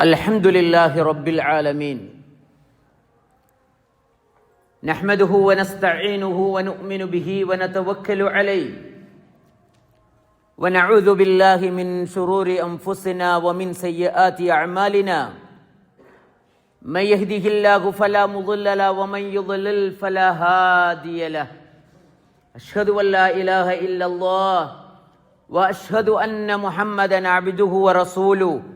الحمد لله رب العالمين. نحمده ونستعينه ونؤمن به ونتوكل عليه. ونعوذ بالله من شرور أنفسنا ومن سيئات أعمالنا. من يهده الله فلا مضل له ومن يضلل فلا هادي له. أشهد أن لا إله إلا الله وأشهد أن محمدا عبده ورسوله.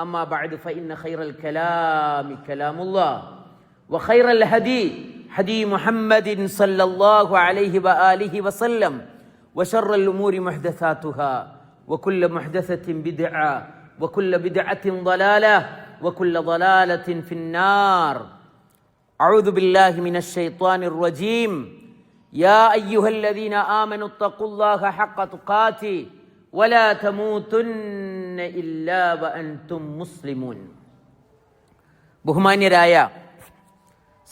أما بعد فإن خير الكلام كلام الله وخير الهدي هدي محمد صلى الله عليه وآله وسلم وشر الأمور محدثاتها وكل محدثة بدعة وكل بدعة ضلالة وكل ضلالة في النار. أعوذ بالله من الشيطان الرجيم. يا أيها الذين آمنوا اتقوا الله حق تقاته. മുസ്ലിമൂൻ. ബഹുമാന്യരായ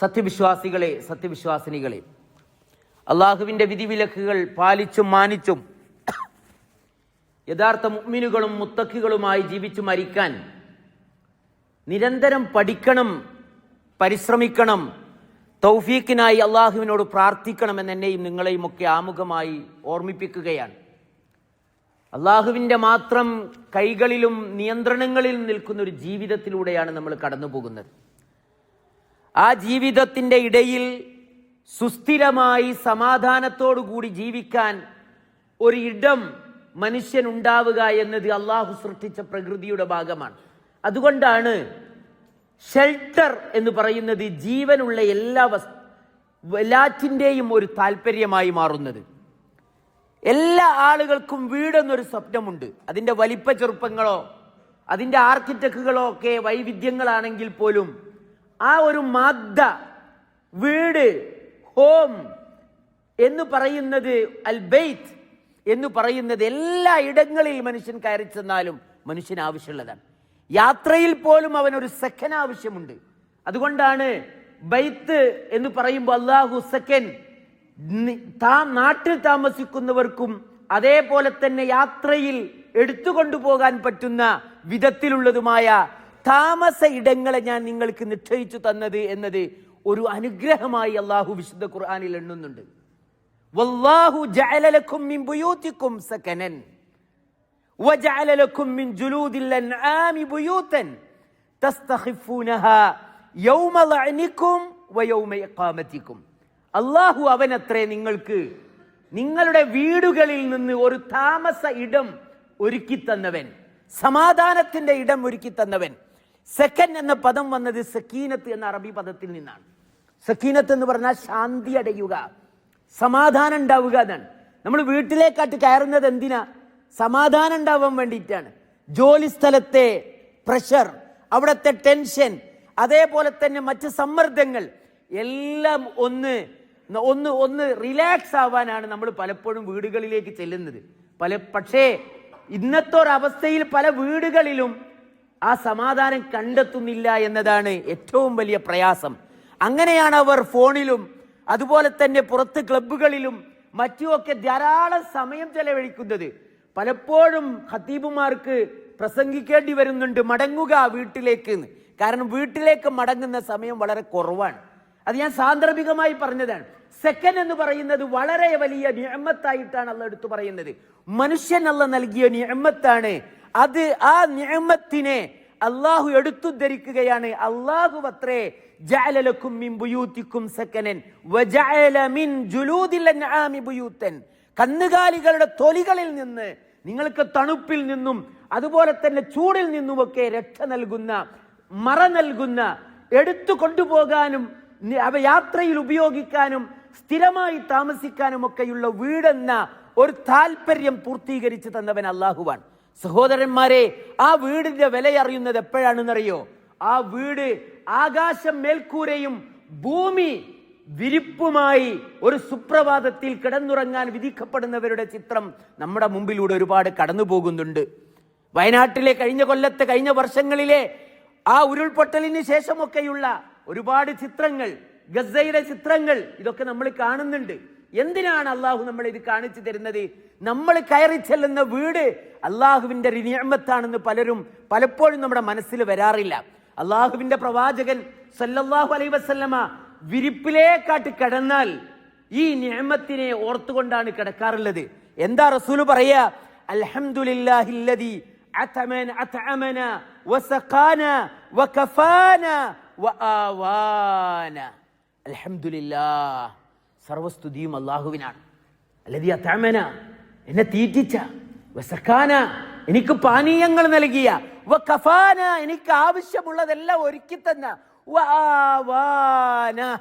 സത്യവിശ്വാസികളെ സത്യവിശ്വാസിനികളെ അള്ളാഹുവിന്റെ വിധിവിലക്കുകൾ പാലിച്ചും മാനിച്ചും യഥാർത്ഥ മുഗ്മിനുകളും മുത്തക്കുകളുമായി ജീവിച്ചു മരിക്കാൻ നിരന്തരം പഠിക്കണം പരിശ്രമിക്കണം തൗഫീക്കിനായി അള്ളാഹുവിനോട് പ്രാർത്ഥിക്കണം എന്നെയും നിങ്ങളെയും ഒക്കെ ആമുഖമായി ഓർമ്മിപ്പിക്കുകയാണ്. അള്ളാഹുവിന്റെ മാത്രം കൈകളിലും നിയന്ത്രണങ്ങളിലും നിൽക്കുന്ന ഒരു ജീവിതത്തിലൂടെയാണ് നമ്മൾ കടന്നു പോകുന്നത് ആ ജീവിതത്തിന്റെ ഇടയിൽ സുസ്ഥിരമായി സമാധാനത്തോടുകൂടി ജീവിക്കാൻ ഒരു ഇടം മനുഷ്യനുണ്ടാവുക എന്നത് അള്ളാഹു സൃഷ്ടിച്ച പ്രകൃതിയുടെ ഭാഗമാണ്. അതുകൊണ്ടാണ് ഷെൽട്ടർ എന്ന് പറയുന്നത് ജീവനുള്ള എല്ലാ വസ് എല്ലാറ്റിന്റെയും ഒരു താല്പര്യമായി മാറുന്നത്. എല്ലാ ആളുകൾക്കും വീടെന്നൊരു സ്വപ്നമുണ്ട്. അതിന്റെ വലിപ്പ ചെറുപ്പങ്ങളോ അതിന്റെ ആർക്കിടെക്റ്റുകളോ ഒക്കെ വൈവിധ്യങ്ങളാണെങ്കിൽ പോലും ആ ഒരു മാദ്ദ വീട് ഹോം എന്ന് പറയുന്നത് അൽ ബെയ്ത്ത് എന്ന് പറയുന്നത് എല്ലാ ഇടങ്ങളിൽ മനുഷ്യൻ കയറി ചെന്നാലും മനുഷ്യന് ആവശ്യമുള്ളതാണ്. യാത്രയിൽ പോലും അവനൊരു സെക്കൻ ആവശ്യമുണ്ട്. അതുകൊണ്ടാണ് ബൈത്ത് എന്ന് പറയുമ്പോൾ അള്ളാഹു സെക്കൻ താ നാട്ടിൽ താമസിക്കുന്നവർക്കും അതേപോലെ തന്നെ യാത്രയിൽ എടുത്തുകൊണ്ടുപോകാൻ പറ്റുന്ന വിധത്തിലുള്ളതുമായ താമസ ഇടങ്ങളെ ഞാൻ നിങ്ങൾക്ക് നിശ്ചയിച്ചു തന്നത് എന്നത് ഒരു അനുഗ്രഹമായി അള്ളാഹു വിശുദ്ധ ഖുർആാനിൽ എണ്ണുന്നുണ്ട്. വല്ലാഹു മിൻ സകനൻ. മിൻ യൗമ അള്ളാഹു അവനത്രേ നിങ്ങൾക്ക്. നിങ്ങളുടെ വീടുകളിൽ നിന്ന് ഒരു താമസ ഇടം ഒരുക്കി തന്നവൻ. സമാധാനത്തിന്റെ ഇടം ഒരുക്കി തന്നവൻ. സെക്കൻ എന്ന പദം വന്നത് സക്കീനത്ത് എന്ന അറബി പദത്തിൽ നിന്നാണ്. സക്കീനത്ത് എന്ന് പറഞ്ഞാൽ ശാന്തി അടയുക. സമാധാനം ഉണ്ടാവുക എന്നാണ്. നമ്മൾ വീട്ടിലേക്കാട്ട് കയറുന്നത് എന്തിനാ? സമാധാനം ഉണ്ടാവാൻ വേണ്ടിയിട്ടാണ്. ജോലി സ്ഥലത്തെ പ്രഷർ അവിടുത്തെ ടെൻഷൻ അതേപോലെ തന്നെ മറ്റ് സമ്മർദ്ദങ്ങൾ എല്ലാം ഒന്ന് ഒന്ന് ഒന്ന് റിലാക്സ് ആവാനാണ് നമ്മൾ പലപ്പോഴും വീടുകളിലേക്ക് ചെല്ലുന്നത്. പല പക്ഷേ ഇന്നത്തെ ഒരവസ്ഥയിൽ പല വീടുകളിലും ആ സമാധാനം കണ്ടെത്തുന്നില്ല എന്നതാണ് ഏറ്റവും വലിയ പ്രയാസം. അങ്ങനെയാണ് അവർ ഫോണിലും അതുപോലെ തന്നെ പുറത്ത് ക്ലബ്ബുകളിലും മറ്റുമൊക്കെ ധാരാളം സമയം ചെലവഴിക്കുന്നത്. പലപ്പോഴും ഖത്തീബുമാർക്ക് പ്രസംഗിക്കേണ്ടി വരുന്നുണ്ട് മടങ്ങുക വീട്ടിലേക്ക് കാരണം വീട്ടിലേക്ക് മടങ്ങുന്ന സമയം വളരെ കുറവാണ്. അത് ഞാൻ സാന്ദർഭികമായി പറഞ്ഞതാണ്. സെക്കൻഡ് എന്ന് പറയുന്നത് വളരെ വലിയ നിയമത്തായിട്ടാണ് അല്ല എടുത്തു പറയുന്നത്. മനുഷ്യൻ അല്ല നൽകിയ നിയമത്താണ്. അത് ആ നിയമത്തിനെ അള്ളാഹു എടുത്തു ധരിക്കുകയാണ് അള്ളാഹു അത്രേ വജഅല മിൻ അൻആമി കന്നുകാലികളുടെ തൊലികളിൽ നിന്ന് നിങ്ങൾക്ക് തണുപ്പിൽ നിന്നും അതുപോലെ തന്നെ ചൂടിൽ നിന്നുമൊക്കെ രക്ഷ നൽകുന്ന മറ നൽകുന്ന എടുത്തു കൊണ്ടുപോകാനും അവ യാത്രയിൽ ഉപയോഗിക്കാനും സ്ഥിരമായി താമസിക്കാനും ഒക്കെയുള്ള വീടെന്ന ഒരു താല്പര്യം പൂർത്തീകരിച്ചു തന്നവൻ അള്ളാഹുവാൻ സഹോദരന്മാരെ ആ വീടിന്റെ വില അറിയുന്നത് എപ്പോഴാണെന്നറിയോ? ആ വീട് ആകാശം മേൽക്കൂരയും ഭൂമി വിരിപ്പുമായി ഒരു സുപ്രഭാതത്തിൽ കിടന്നുറങ്ങാൻ വിധിക്കപ്പെടുന്നവരുടെ ചിത്രം നമ്മുടെ മുമ്പിലൂടെ ഒരുപാട് കടന്നു പോകുന്നുണ്ട് വയനാട്ടിലെ കഴിഞ്ഞ കൊല്ലത്തെ കഴിഞ്ഞ വർഷങ്ങളിലെ ആ ഉരുൾപൊട്ടലിന് ശേഷമൊക്കെയുള്ള ഒരുപാട് ചിത്രങ്ങൾ ഗസയുടെ ചിത്രങ്ങൾ ഇതൊക്കെ നമ്മൾ കാണുന്നുണ്ട്. എന്തിനാണ് അള്ളാഹു നമ്മൾ ഇത് കാണിച്ചു തരുന്നത്? നമ്മൾ കയറി ചെല്ലുന്ന വീട് അള്ളാഹുവിന്റെ നിയമത്താണെന്ന് പലരും പലപ്പോഴും നമ്മുടെ മനസ്സിൽ വരാറില്ല. അള്ളാഹുവിന്റെ പ്രവാചകൻ സല്ലല്ലാഹു അലൈ വസല്ലമ വിരിപ്പിലേക്കാട്ട് കിടന്നാൽ ഈ നിയമത്തിനെ ഓർത്തുകൊണ്ടാണ് കിടക്കാറുള്ളത്. എന്താ റസൂൽ പറയാ അൽഹംദുലില്ലാഹില്ലദി അതമന അതഅമന വസഖാന വകഫാന സർവസ്തുതിയും അള്ളാഹുവിനാണ്. അല്ലതി തമന എന്നെ തീറ്റിച്ച. വസക്കാന എനിക്ക് പാനീയങ്ങൾ നൽകിയ. കഫാന. എനിക്ക് ആവശ്യമുള്ളതെല്ലാം ഒരുക്കി തന്ന വആവാന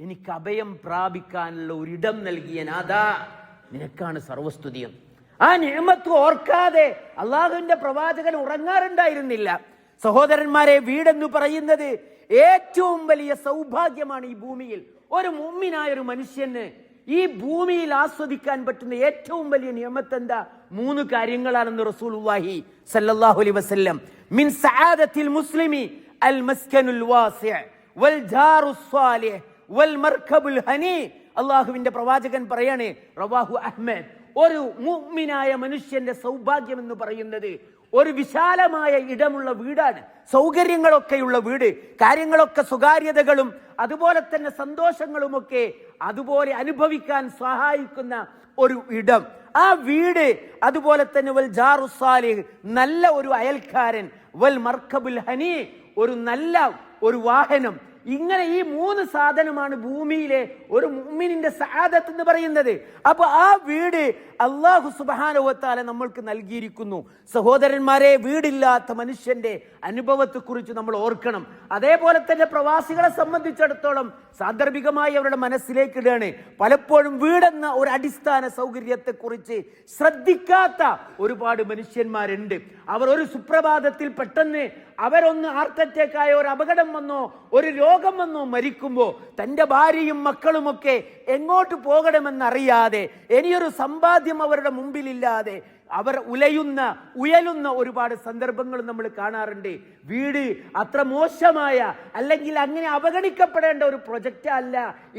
എനിക്ക് അഭയം പ്രാപിക്കാനുള്ള ഒരിടം നൽകിയ നാദാ നിനക്കാണ് സർവസ്തുതിയും. ആ നിയമത്ത് ഓർക്കാതെ അള്ളാഹുവിന്റെ പ്രവാചകൻ ഉറങ്ങാറുണ്ടായിരുന്നില്ല. സഹോദരന്മാരെ വീടെന്ന് പറയുന്നത് ഏറ്റവും വലിയ സൗഭാഗ്യമാണ് ഈ ഭൂമിയിൽ. ഒരു മുമ്മിനായ ഒരു മനുഷ്യന് ഈ ഭൂമിയിൽ ആസ്വദിക്കാൻ പറ്റുന്ന ഏറ്റവും വലിയ നിയമത്ത് എന്താ മൂന്ന് കാര്യങ്ങളാണെന്ന് റസൂലുള്ളാഹി സല്ലല്ലാഹു അലൈഹി വസല്ലം. മിൻ സആദത്തിൽ മുസ്ലിമി അൽ മസ്കനുൽ വാസിഅ വൽ ജാറു സ്വാലിഹ് വൽ മർകബുൽ ഹനി. അള്ളാഹുവിന്റെ പ്രവാചകൻ പറയാണ് റവാഹു അഹ്മദ് ഒരു മുഅ്മിനായ മനുഷ്യന്റെ സൗഭാഗ്യം എന്ന് പറയുന്നത് ഒരു വിശാലമായ ഇടമുള്ള വീടാണ്. സൗകര്യങ്ങളൊക്കെയുള്ള വീട്. കാര്യങ്ങളൊക്കെ സ്വകാര്യതകളും അതുപോലെ തന്നെ സന്തോഷങ്ങളുമൊക്കെ അതുപോലെ അനുഭവിക്കാൻ സഹായിക്കുന്ന ഒരു ഇടം. ആ വീട് അതുപോലെ തന്നെ വൽ ജാറുസാലിഹ് നല്ല ഒരു അയൽക്കാരൻ വൽ മർക്കബുൽ ഹനി ഒരു നല്ല ഒരു വാഹനം ഇങ്ങനെ ഈ മൂന്ന് സാധനമാണ് ഭൂമിയിലെ ഒരു മുമ്മിനിന്റെ സാദത്ത് എന്ന് പറയുന്നത്. അപ്പൊ ആ വീട് അള്ളാഹു സുബാനുവത്താലെ നമ്മൾക്ക് നൽകിയിരിക്കുന്നു. സഹോദരന്മാരെ വീടില്ലാത്ത മനുഷ്യന്റെ അനുഭവത്തെക്കുറിച്ച് നമ്മൾ ഓർക്കണം. അതേപോലെ തന്നെ പ്രവാസികളെ സംബന്ധിച്ചിടത്തോളം സാന്ദർഭികമായി അവരുടെ മനസ്സിലേക്ക് ഇടുകയാണ്. പലപ്പോഴും വീടെന്ന ഒരു അടിസ്ഥാന സൗകര്യത്തെക്കുറിച്ച് ശ്രദ്ധിക്കാത്ത ഒരുപാട് മനുഷ്യന്മാരുണ്ട്. അവർ ഒരു സുപ്രഭാതത്തിൽ പെട്ടെന്ന് അവരൊന്ന് ഹാർട്ട് അറ്റാക്കായോ ഒരു അപകടം വന്നോ ഒരു രോഗം വന്നോ മരിക്കുമ്പോൾ തന്റെ ഭാര്യയും മക്കളുമൊക്കെ എങ്ങോട്ട് പോകണമെന്നറിയാതെ ഇനിയൊരു സമ്പാദ്യം അവരുടെ മുമ്പിലില്ലാതെ അവർ ഉലയുന്ന ഉയലുന്ന ഒരുപാട് സന്ദർഭങ്ങൾ നമ്മൾ കാണാറുണ്ട്. വീട് അത്ര മോശമായ അല്ലെങ്കിൽ അങ്ങനെ അവഗണിക്കപ്പെടേണ്ട ഒരു പ്രൊജക്റ്റ് അല്ല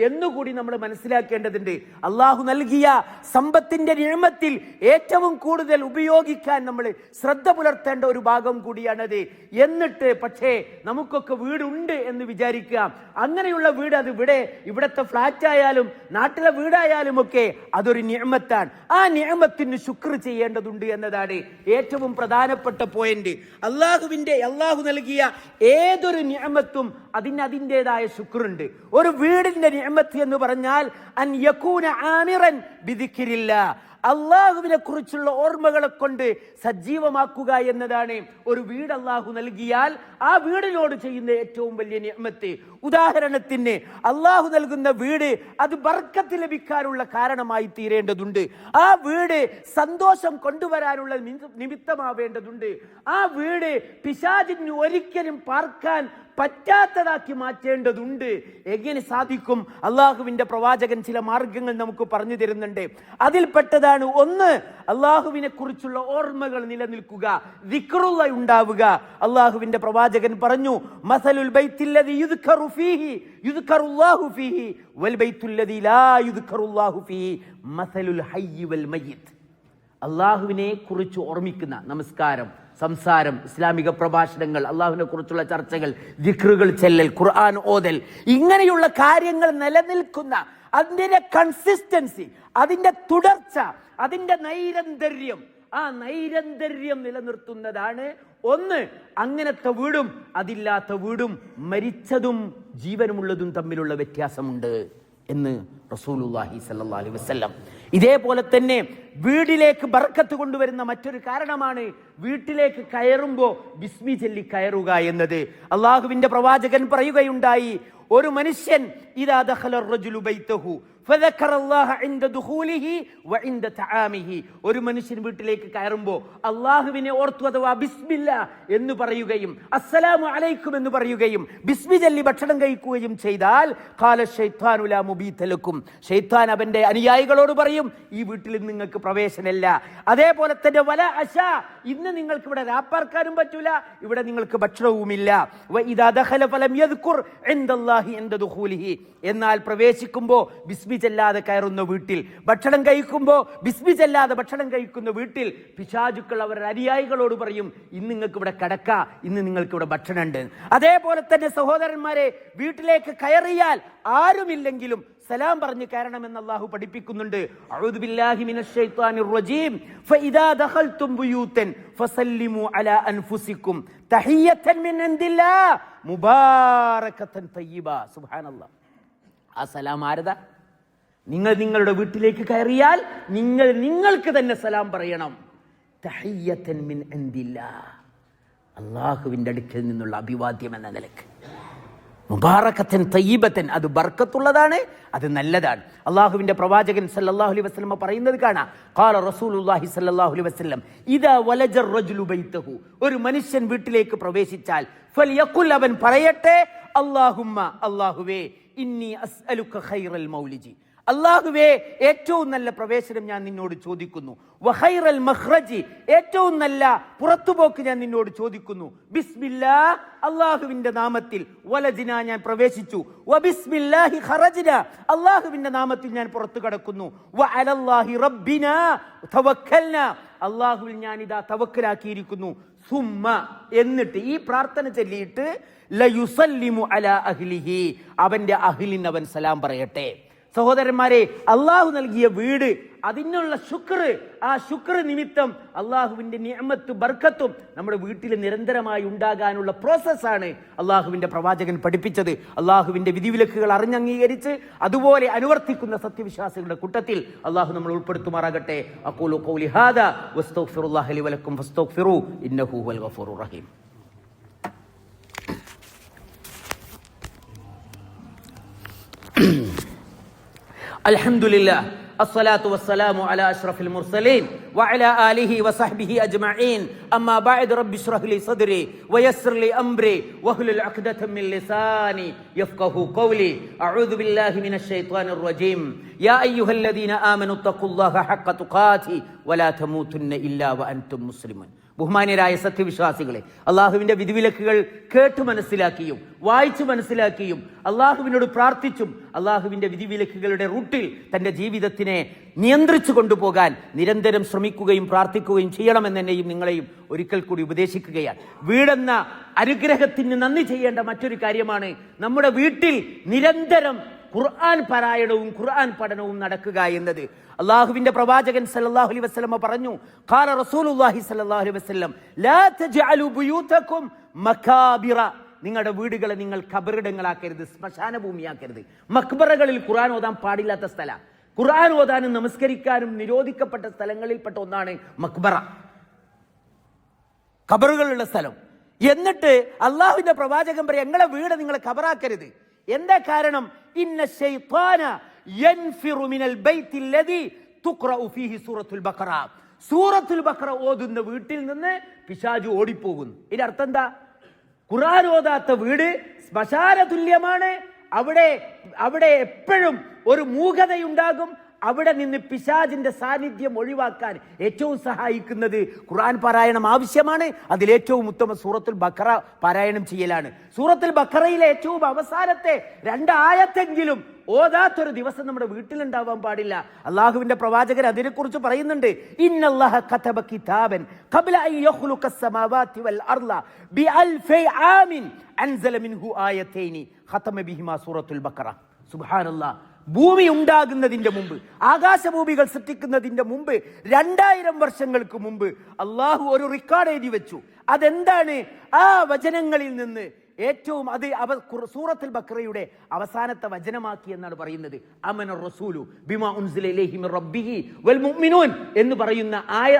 എന്നുകൂടി നമ്മൾ മനസ്സിലാക്കേണ്ടതുണ്ട്. അള്ളാഹു നൽകിയ സമ്പത്തിന്റെ നിയമത്തിൽ ഏറ്റവും കൂടുതൽ ഉപയോഗിക്കാൻ നമ്മൾ ശ്രദ്ധ പുലർത്തേണ്ട ഒരു ഭാഗം കൂടിയാണത്. എന്നിട്ട് പക്ഷേ നമുക്കൊക്കെ വീടുണ്ട് എന്ന് വിചാരിക്കുക. അങ്ങനെയുള്ള വീട് അത് ഇവിടെ ഇവിടത്തെ ഫ്ലാറ്റ് ആയാലും നാട്ടിലെ വീടായാലും ഒക്കെ അതൊരു നിയമത്താണ് ആ നിയമത്തിന് ശുക്ർ ചെയ്യേണ്ടതുണ്ട് എന്നതാണ് ഏറ്റവും പ്രധാനപ്പെട്ട പോയിന്റ് അള്ളാഹുവിന്റെ അള്ളാഹു നൽകിയ ഏതൊരു നിയമത്തും അതിന് അതിന്റെതായ ശുക്രുണ്ട്. ഒരു വീടിന്റെ നിയമത്ത് എന്ന് പറഞ്ഞാൽ അൻ യകൂന ആമിറൻ ബിദിക്കിരില്ല അള്ളാഹുവിനെ കുറിച്ചുള്ള ഓർമ്മകളെ കൊണ്ട് സജീവമാക്കുക എന്നതാണ് ഒരു വീട് അള്ളാഹു നൽകിയാൽ ആ വീടിനോട് ചെയ്യുന്ന ഏറ്റവും വലിയ നിയമത്ത്. ഉദാഹരണത്തിന് അള്ളാഹു നൽകുന്ന വീട് അത് ബർക്കത്ത് ലഭിക്കാനുള്ള കാരണമായി തീരേണ്ടതുണ്ട്. ആ വീട് സന്തോഷം കൊണ്ടുവരാനുള്ള നിമി- നിമിത്തമാവേണ്ടതുണ്ട്. ആ വീട് പിശാചിന് ഒരിക്കലും പാർക്കാൻ പറ്റാത്തതാക്കി മാറ്റേണ്ടതുണ്ട്. എങ്ങനെ സാധിക്കും? അള്ളാഹുവിന്റെ പ്രവാചകൻ ചില മാർഗങ്ങൾ നമുക്ക് പറഞ്ഞു തരുന്നുണ്ട്. അതിൽപ്പെട്ടതാണ് ഒന്ന് അള്ളാഹുവിനെ കുറിച്ചുള്ള ഓർമ്മകൾ നിലനിൽക്കുക വിക്രുള്ള ഉണ്ടാവുക. അള്ളാഹുവിന്റെ പ്രവാചകൻ പറഞ്ഞു മസലുൽ ഫീഹി ഫീഹി വൽ ലാ മസലുൽ അള്ളാഹുവിനെ കുറിച്ച് ഓർമ്മിക്കുന്ന നമസ്കാരം. സംസാരം ഇസ്ലാമിക പ്രഭാഷണങ്ങൾ അള്ളാഹുവിനെ കുറിച്ചുള്ള ചർച്ചകൾ ദിക്റുകൾ ചെല്ലൽ ഖുർആൻ ഓതൽ ഇങ്ങനെയുള്ള കാര്യങ്ങൾ നിലനിൽക്കുന്ന അതിന്റെ കൺസിസ്റ്റൻസി അതിന്റെ തുടർച്ച അതിന്റെ നൈരന്തര്യം. ആ നൈരന്തര്യം നിലനിർത്തുന്നതാണ് ഒന്ന് അങ്ങനത്തെ വീടും അതില്ലാത്ത വീടും മരിച്ചതും ജീവനുമുള്ളതും തമ്മിലുള്ള വ്യത്യാസമുണ്ട് എന്ന് റസൂലുള്ളാഹി സല്ലല്ലാഹു അലൈഹി വസല്ലം ഇതേപോലെ തന്നെ വീടിലേക്ക് ബർക്കത്ത് കൊണ്ടുവരുന്ന മറ്റൊരു കാരണമാണ് വീട്ടിലേക്ക് കയറുമ്പോൾ ബിസ്മി ചൊല്ലി കയറുക എന്നത്. അള്ളാഹുവിന്റെ പ്രവാചകൻ പറയുകയുണ്ടായി ഒരു മനുഷ്യൻ ദഖല ഒരു മനുഷ്യൻ വീട്ടിലേക്ക് കയറുമ്പോൾ അള്ളാഹുവിനെ ഓർത്തു അഥവാ ബിസ്മില്ല എന്ന് പറയുകയും അസ്സലാമു അലൈക്കും എന്ന് പറയുകയും ബിസ്മി ചൊല്ലി ഭക്ഷണം കഴിക്കുകയും ചെയ്താൽ കാല ഷെയ്ത്താനുല മുബീത്തലക്കും ഷെയ്ത്താൻ അവന്റെ അനുയായികളോട് പറയും ഈ വീട്ടിൽ നിങ്ങൾക്ക് പ്രവേശനമില്ല. അതേപോലെ തന്നെ വല അശ ഇന്ന് നിങ്ങൾക്ക് ഇവിടെ രാപ്പാർക്കാനും പറ്റൂല ഇവിടെ നിങ്ങൾക്ക് ഭക്ഷണവുമില്ല. ഇൻദല്ലാഹി ഇൻദ ദുഖൂലിഹി. എന്നാൽ പ്രവേശിക്കുമ്പോൾ ബിസ്മി ചെല്ലാതെ കയറുന്ന വീട്ടിൽ ഭക്ഷണം കഴിക്കുമ്പോൾ ബിസ്മി ചെല്ലാതെ ഭക്ഷണം കഴിക്കുന്ന വീട്ടിൽ പിശാചുക്കൾ അവരുടെ അനുയായികളോട് പറയും ഇന്ന് നിങ്ങൾക്ക് ഇവിടെ കിടക്ക ഇന്ന് നിങ്ങൾക്ക് ഇവിടെ ഭക്ഷണം ഉണ്ട് അതേപോലെ തന്നെ സഹോദരന്മാരെ വീട്ടിലേക്ക് കയറിയാൽ ആരുമില്ലെങ്കിലും സലാം പറഞ്ഞു കയറണം എന്ന് അള്ളാഹു പഠിപ്പിക്കുന്നുണ്ട് നിങ്ങൾ നിങ്ങളുടെ വീട്ടിലേക്ക് കയറിയാൽ നിങ്ങൾ നിങ്ങൾക്ക് തന്നെ സലാം പറയണം. അള്ളാഹുവിന്റെ മിൻ അടുക്കൽ നിന്നുള്ള അഭിവാദ്യം എന്ന നിലയ്ക്ക്. മുബാറക്കത്തൻ തയ്യബത്തൻ. അത് ബർക്കത്തുള്ളതാണ് അത് നല്ലതാണ്. അള്ളാഹുവിന്റെ പ്രവാചകൻ സല്ലല്ലാഹു അലൈഹി വസ്ലമ പറയുന്നത് കാണാം. ഖാല റസൂലുള്ളാഹി സല്ലല്ലാഹു അലൈഹി വസല്ലം ഇദാ വലജർ റജുലുബൈത്തഹു ഒരു മനുഷ്യൻ വീട്ടിലേക്ക് പ്രവേശിച്ചാൽ ഫൽയഖുൽ അവൻ പറയട്ടെ അള്ളാഹുമ്മ അള്ളാഹുവേ ഇന്നി അസ്അലുക ഖൈറൽ മൗലിജി. അള്ളാഹുവേ ഏറ്റവും നല്ല പ്രവേശനം ഞാൻ നിന്നോട് ചോദിക്കുന്നു. വഹൈറൽ മഖ്റജി ഏറ്റവും നല്ല പുറത്തുപോക്ക് ഞാൻ നിന്നോട് ചോദിക്കുന്നു. ബിസ്മില്ലാ അള്ളാഹുവിന്റെ നാമത്തിൽ വലജിന ഞാൻ പ്രവേശിച്ചു. വബിസ്മില്ലാഹി അള്ളാഹുവിന്റെ നാമത്തിൽ ഞാൻ പുറത്തു കടക്കുന്നു. അള്ളാഹുവിൽ ഞാൻ ഇതാ തവക്കലാക്കിയിരിക്കുന്നു. സുമ്മ എന്നിട്ട് ഈ പ്രാർത്ഥന ചൊല്ലിയിട്ട് ലയുസല്ലിമു അല അഹ്ലിഹി അവന്റെ അഹ്ലിന് അവൻ സലാം പറയട്ടെ. സഹോദരന്മാരെ അള്ളാഹു നൽകിയ വീട് അതിനുള്ള ശുക്ർ ആ ശുക്ർ നിമിത്തം അള്ളാഹുവിന്റെ നിയമത്ത് ബർക്കത്തും നമ്മുടെ വീട്ടിൽ നിരന്തരമായി ഉണ്ടാകാനുള്ള പ്രോസസ്സാണ് അള്ളാഹുവിന്റെ പ്രവാചകൻ പഠിപ്പിച്ചത്. അള്ളാഹുവിന്റെ വിധിവിലക്കുകൾ അറിഞ്ഞംഗീകരിച്ച് അതുപോലെ അനുവർത്തിക്കുന്ന സത്യവിശ്വാസികളുടെ കൂട്ടത്തിൽ അള്ളാഹു നമ്മൾ ഉൾപ്പെടുത്തുമാറാകട്ടെ. അക്കോലു കൗലിഹാദ ഹാദാ വസ്തഗ്ഫിറുല്ലാഹി ലി വലക്കും ഫസ്തഗ്ഫിറു ഇന്നഹു വൽ ഗഫൂറുർ റഹീം. الحمد لله الصلاة والسلام على أشرف المرسلين وعلى آله وصحبه أجمعين أما بعد رب اشرح لي صدري ويسر لي أمري واحلل عقدة من لساني يفقه قولي أعوذ بالله من الشيطان الرجيم يا أيها الذين آمنوا اتقوا الله حق تقاته ولا تموتن إلا وأنتم مسلمون ബഹുമാന്യരായ സത്യവിശ്വാസികളെ അള്ളാഹുവിന്റെ വിധിവിലക്കുകൾ കേട്ട് മനസ്സിലാക്കിയും വായിച്ചു മനസ്സിലാക്കിയും അള്ളാഹുവിനോട് പ്രാർത്ഥിച്ചും അള്ളാഹുവിന്റെ വിധിവിലക്കുകളുടെ റൂട്ടിൽ തന്റെ ജീവിതത്തിനെ നിയന്ത്രിച്ചു കൊണ്ടുപോകാൻ നിരന്തരം ശ്രമിക്കുകയും പ്രാർത്ഥിക്കുകയും ചെയ്യണമെന്ന് ചെയ്യണമെന്നെന്നെയും നിങ്ങളെയും ഒരിക്കൽ കൂടി ഉപദേശിക്കുകയാണ്. വീടെന്ന അനുഗ്രഹത്തിന് നന്ദി ചെയ്യേണ്ട മറ്റൊരു കാര്യമാണ് നമ്മുടെ വീട്ടിൽ നിരന്തരം ഖുർആൻ പാരായണവും ഖുർആൻ പഠനവും നടക്കുക എന്നത്. അള്ളാഹുവിന്റെ പ്രവാചകൻ സല്ലല്ലാഹു അലൈഹി വസല്ലമ പറഞ്ഞു ഖാല റസൂലുള്ളാഹി സല്ലല്ലാഹു അലൈഹി വസല്ലം ലാ തജ്അലു ബുയൂതകും മകാബിറ. നിങ്ങളുടെ വീടുകളെ നിങ്ങൾ കബറിടങ്ങളാക്കരുത് ശ്മശാന ഭൂമിയാക്കരുത് മക്ബറകളിൽ ഖുർആൻ ഓതാൻ പാടില്ലാത്ത സ്ഥല. ഖുർആൻ ഓതാനും നമസ്കരിക്കാനും നിരോധിക്കപ്പെട്ട സ്ഥലങ്ങളിൽപ്പെട്ട ഒന്നാണ് മക്ബറ. ഖബറുകളുള്ള സ്ഥലം. എന്നിട്ട് അള്ളാഹുവിന്റെ പ്രവാചകൻ പറയും ഞങ്ങളെ വീട് നിങ്ങൾ ഖബറാക്കരുത് എന്താ കാരണം? ഇന്ന മിനൽ ഫീഹി സൂറത്തുൽ ബഖറ. സൂറത്തുൽ ബഖറ ഓതുന്ന വീട്ടിൽ നിന്ന് പിശാജു ഓടിപ്പോകുന്നു. ഇതിന്റെ അർത്ഥം എന്താ? ഖുർആൻ ഓതാത്ത വീട് ശ്മശാന തുല്യമാണ് അവിടെ അവിടെ എപ്പോഴും ഒരു മൂകതയുണ്ടാകും. അവിടെ നിന്ന് പിശാജിന്റെ സാന്നിധ്യം ഒഴിവാക്കാൻ ഏറ്റവും സഹായിക്കുന്നത് ഖുർആൻ പാരായണം ആവശ്യമാണ്. അതിലേറ്റവും ഉത്തമ സൂറത്തുൽ ബക്കറ പാരായണം ചെയ്യലാണ്. സൂറത്തുൽ ബക്കറയിലെ ഏറ്റവും അവസാനത്തെ രണ്ടായത്തെങ്കിലും ഓതാത്തൊരു ദിവസം നമ്മുടെ വീട്ടിലുണ്ടാവാൻ പാടില്ല. അള്ളാഹുവിന്റെ പ്രവാചകൻ അതിനെക്കുറിച്ച് പറയുന്നുണ്ട്. ഇന്നല്ലാഹ കിതാബൻ ഖബ്ല അൻ വൽ അർള ബി അൽഫി അൻസല മിൻഹു ആയതൈനി ഖതമ ബിഹിമാ സൂറത്തുൽ സുബ്ഹാനല്ലാഹ് ഭൂമി ഉണ്ടാകുന്നതിന്റെ മുമ്പ് ആകാശഭൂമികൾ സൃഷ്ടിക്കുന്നതിന്റെ മുമ്പ് രണ്ടായിരം വർഷങ്ങൾക്ക് മുമ്പ് അള്ളാഹു ഒരു റെക്കോർഡ് എഴുതി വെച്ചു. അതെന്താണ്? ആ വചനങ്ങളിൽ നിന്ന് ഏറ്റവും അത് അവ സൂറത്തിൽ ബക്രയുടെ അവസാനത്തെ വചനമാക്കി എന്നാണ് പറയുന്നത്. അമന റസൂലു ബിമാ റബ്ബിഹി വൽ മുഅ്മിനൂൻ എന്ന് പറയുന്ന ആയ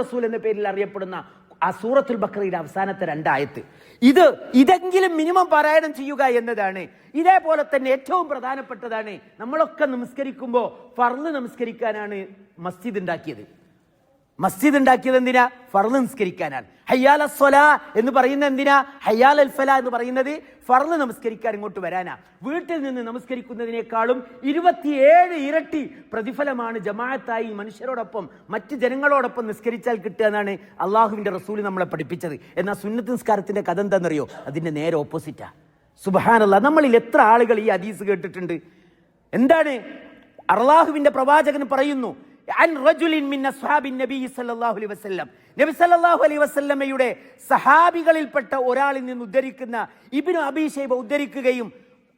റസൂൽ എന്ന പേരിൽ അറിയപ്പെടുന്ന ആ സൂറത്തുൽ ബക്രയുടെ അവസാനത്തെ രണ്ടായത്ത്. ഇത് ഇതെങ്കിലും മിനിമം പാരായണം ചെയ്യുക എന്നതാണ്. ഇതേപോലെ തന്നെ ഏറ്റവും പ്രധാനപ്പെട്ടതാണ്. നമ്മളൊക്കെ നമസ്കരിക്കുമ്പോൾ ഫർൾ നമസ്കരിക്കാനാണ് മസ്ജിദ് ഉണ്ടാക്കിയത്. മസ്ജിദ് ഉണ്ടാക്കിയത് എന്തിനാ? ഫർൾ നിസ്കരിക്കാനാണ്. ഹയ്യാൽ അസ്വല എന്ന് പറയുന്ന എന്തിനാ? ഹയ്യാൽ അൽഫല എന്ന് പറയുന്നത് ഫർൾ നമസ്കരിക്കാൻ ഇങ്ങോട്ട് വരാനാ. വീട്ടിൽ നിന്ന് നമസ്കരിക്കുന്നതിനേക്കാളും ഇരുപത്തിയേഴ് ഇരട്ടി പ്രതിഫലമാണ് ജമാഅത്തായി മനുഷ്യരോടൊപ്പം മറ്റ് ജനങ്ങളോടൊപ്പം നിസ്കരിച്ചാൽ കിട്ടുക എന്നാണ് അള്ളാഹുവിന്റെ റസൂൽ നമ്മളെ പഠിപ്പിച്ചത്. എന്നാൽ സുന്നത്ത് നിസ്കാരത്തിന്റെ കഥ എന്താണെന്നറിയോ? അതിന്റെ നേരെ ഓപ്പോസിറ്റാ സുബഹാനല്ല നമ്മളിൽ എത്ര ആളുകൾ ഈ അദീസ് കേട്ടിട്ടുണ്ട്? എന്താണ്? അള്ളാഹുവിന്റെ പ്രവാചകൻ പറയുന്നു അൻ റജുലിൻ മിൻ അസ്ഹാബിൻ നബി സല്ലല്ലാഹു അലൈഹി വസല്ലം നബി സല്ലല്ലാഹു അലൈഹി വസല്ലമയുടെ സഹാബികളിൽപ്പെട്ട ഒരാളിൽ നിന്ന് ഉദ്ധരിക്കുന്ന ഇബ്നു അബീ ശൈബ ഉദ്ധരിക്കുകയും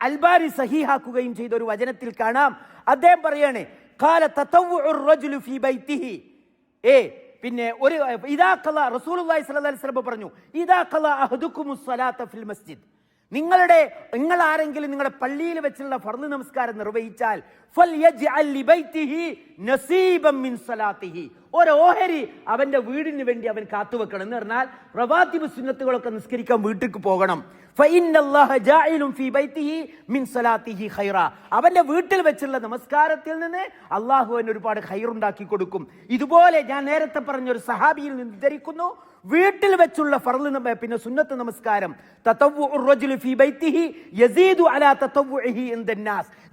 അൽബാരി സഹീഹാക്കുകയും ചെയ്ത ഒരു വചനത്തിൽ കാണാം. അദ്ദേഹം പറയാണ് തതവ്വുഉർ റജുലു ഫീ ബൈത്തിഹി. ഏ പിന്നെ ഒരു ഇദാ ഖല റസൂലുള്ളാഹി സ്വല്ലല്ലാഹു അലൈഹി വസല്ലം പറഞ്ഞു ഇദാ ഖല അഹദുക്കുമുസ് സ്വലാത്ത ഫിൽ മസ്ജിദ്. നിങ്ങളുടെ നിങ്ങൾ ആരെങ്കിലും നിങ്ങളുടെ പള്ളിയിൽ വെച്ചുള്ള ഫർദ് നമസ്കാരം നിർവഹിച്ചാൽ ഓഹരി അവന്റെ വീടിന് വേണ്ടി അവൻ കാത്തുവെക്കണം എന്ന് പറഞ്ഞാൽ റവാത്തിബ് സുന്നത്തുകളൊക്കെ നിസ്കരിക്കാൻ വീട്ടിലേക്ക് പോകണം. അവന്റെ വീട്ടിൽ വെച്ചുള്ള നമസ്കാരത്തിൽ നിന്ന് അള്ളാഹു അവൻ ഒരുപാട് ഖൈറുണ്ടാക്കി കൊടുക്കും. ഇതുപോലെ ഞാൻ നേരത്തെ പറഞ്ഞ ഒരു സഹാബിയിൽ നിന്ന് ധരിക്കുന്നു വീട്ടിൽ വെച്ചുള്ള ഫർൾ പിന്നെ സുന്നത്ത് നമസ്കാരം.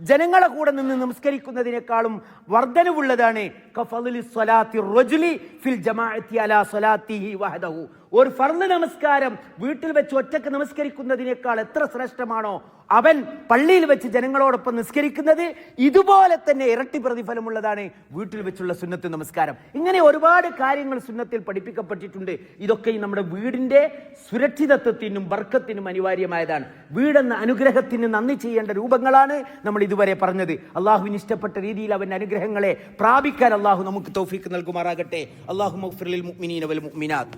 ജനങ്ങളെ കൂടെ നിന്ന് നമസ്കരിക്കുന്നതിനേക്കാളും വർധനവുള്ളതാണ് ഒരു ഫർൾ നമസ്കാരം വീട്ടിൽ വെച്ച് ഒറ്റയ്ക്ക് നമസ്കരിക്കുന്നതിനേക്കാൾ എത്ര ശ്രേഷ്ഠമാണോ അവൻ പള്ളിയിൽ വെച്ച് ജനങ്ങളോടൊപ്പം നിസ്കരിക്കുന്നത് ഇതുപോലെ തന്നെ ഇരട്ടി പ്രതിഫലമുള്ളതാണ് വീട്ടിൽ വെച്ചുള്ള സുന്നത്ത് നമസ്കാരം. ഇങ്ങനെ ഒരുപാട് കാര്യങ്ങൾ സുന്നത്തിൽ പഠിപ്പിക്കപ്പെട്ടിട്ടുണ്ട്. ഇതൊക്കെ നമ്മുടെ വീടിന്റെ സുരക്ഷിതത്വത്തിനും ബർക്കത്തിനും അനിവാര്യമായതാണ്. വീടെന്ന അനുഗ്രഹത്തിന് നന്ദി ചെയ്യേണ്ട രൂപങ്ങളാണ് നമ്മൾ ഇതുവരെ പറഞ്ഞത്. അള്ളാഹുവിന് ഇഷ്ടപ്പെട്ട രീതിയിൽ അവന്റെ അനുഗ്രഹങ്ങളെ പ്രാപിക്കാൻ അള്ളാഹു നമുക്ക് തൗഫീക്ക് നൽകുമാറാകട്ടെ. അള്ളാഹു മുഅ്മിനീന വൽ മുഅ്മിനാത്ത്.